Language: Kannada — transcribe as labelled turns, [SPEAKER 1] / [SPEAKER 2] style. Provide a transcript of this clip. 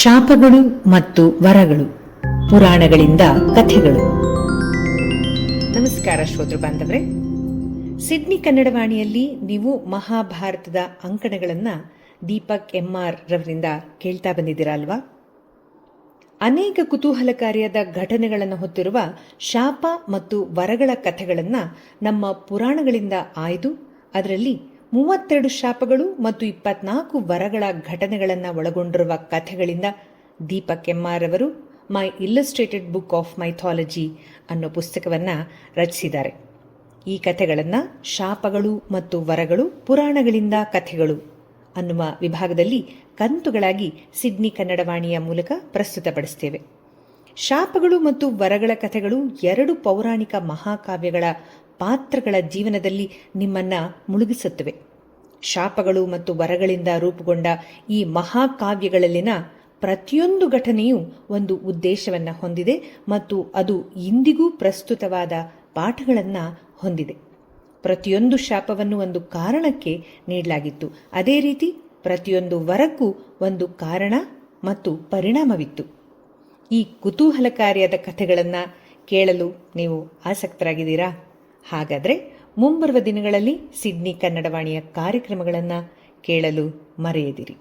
[SPEAKER 1] ಶಾಪಗಳು ಮತ್ತು ವರಗಳು, ಪುರಾಣಗಳಿಂದ ಕಥೆಗಳು. ನಮಸ್ಕಾರ ಶ್ರೋತೃ ಬಾಂಧವ್ರೆ. ಸಿಡ್ನಿ ಕನ್ನಡವಾಣಿಯಲ್ಲಿ ನೀವು ಮಹಾಭಾರತದ ಅಂಕಣಗಳನ್ನ ದೀಪಕ್ ಎಂಆರ್ ರವರಿಂದ ಕೇಳ್ತಾ ಬಂದಿದ್ದೀರಾ ಅಲ್ವಾ ಅನೇಕ ಕುತೂಹಲಕಾರಿಯಾದ ಘಟನೆಗಳನ್ನು ಹೊತ್ತಿರುವ ಶಾಪ ಮತ್ತು ವರಗಳ ಕಥೆಗಳನ್ನು ನಮ್ಮ ಪುರಾಣಗಳಿಂದ ಆಯ್ದು, ಅದರಲ್ಲಿ ಮೂವತ್ತೆರಡು ಶಾಪಗಳು ಮತ್ತು ಇಪ್ಪತ್ನಾಲ್ಕು ವರಗಳ ಘಟನೆಗಳನ್ನು ಒಳಗೊಂಡಿರುವ ಕಥೆಗಳಿಂದ ದೀಪಕ್ ಕೆಮ್ಮಾರ್ ಅವರು my illustrated book of mythology ಅನ್ನೋ ಪುಸ್ತಕವನ್ನ ರಚಿಸಿದ್ದಾರೆ. ಈ ಕಥೆಗಳನ್ನು ಶಾಪಗಳು ಮತ್ತು ವರಗಳು ಪುರಾಣಗಳಿಂದ ಕಥೆಗಳು ಅನ್ನುವ ವಿಭಾಗದಲ್ಲಿ ಕಂತುಗಳಾಗಿ ಸಿಡ್ನಿ ಕನ್ನಡವಾಣಿಯ ಮೂಲಕ ಪ್ರಸ್ತುತಪಡಿಸ್ತೇವೆ. ಶಾಪಗಳು ಮತ್ತು ವರಗಳ ಕಥೆಗಳು ಎರಡು ಪೌರಾಣಿಕ ಮಹಾಕಾವ್ಯಗಳ ಪಾತ್ರಗಳ ಜೀವನದಲ್ಲಿ ನಿಮ್ಮನ್ನ ಮುಳುಗಿಸುತ್ತವೆ. ಶಾಪಗಳು ಮತ್ತು ವರಗಳಿಂದ ರೂಪುಗೊಂಡ ಈ ಮಹಾಕಾವ್ಯಗಳಲ್ಲಿನ ಪ್ರತಿಯೊಂದು ಘಟನೆಯೂ ಒಂದು ಉದ್ದೇಶವನ್ನ ಹೊಂದಿದೆ ಮತ್ತು ಅದು ಇಂದಿಗೂ ಪ್ರಸ್ತುತವಾದ ಪಾಠಗಳನ್ನು ಹೊಂದಿದೆ. ಪ್ರತಿಯೊಂದು ಶಾಪವನ್ನು ಒಂದು ಕಾರಣಕ್ಕೆ ನೀಡಲಾಗಿತ್ತು. ಅದೇ ರೀತಿ ಪ್ರತಿಯೊಂದು ವರಕ್ಕೂ ಒಂದು ಕಾರಣ ಮತ್ತು ಪರಿಣಾಮವಿತ್ತು. ಈ ಕುತೂಹಲಕಾರಿಯಾದ ಕಥೆಗಳನ್ನು ಕೇಳಲು ನೀವು ಆಸಕ್ತರಾಗಿದ್ದೀರಾ? ಹಾಗಾದರೆ ಮುಂಬರುವ ದಿನಗಳಲ್ಲಿ ಸಿಡ್ನಿ ಕನ್ನಡವಾಣಿಯ ಕಾರ್ಯಕ್ರಮಗಳನ್ನು ಕೇಳಲು ಮರೆಯದಿರಿ.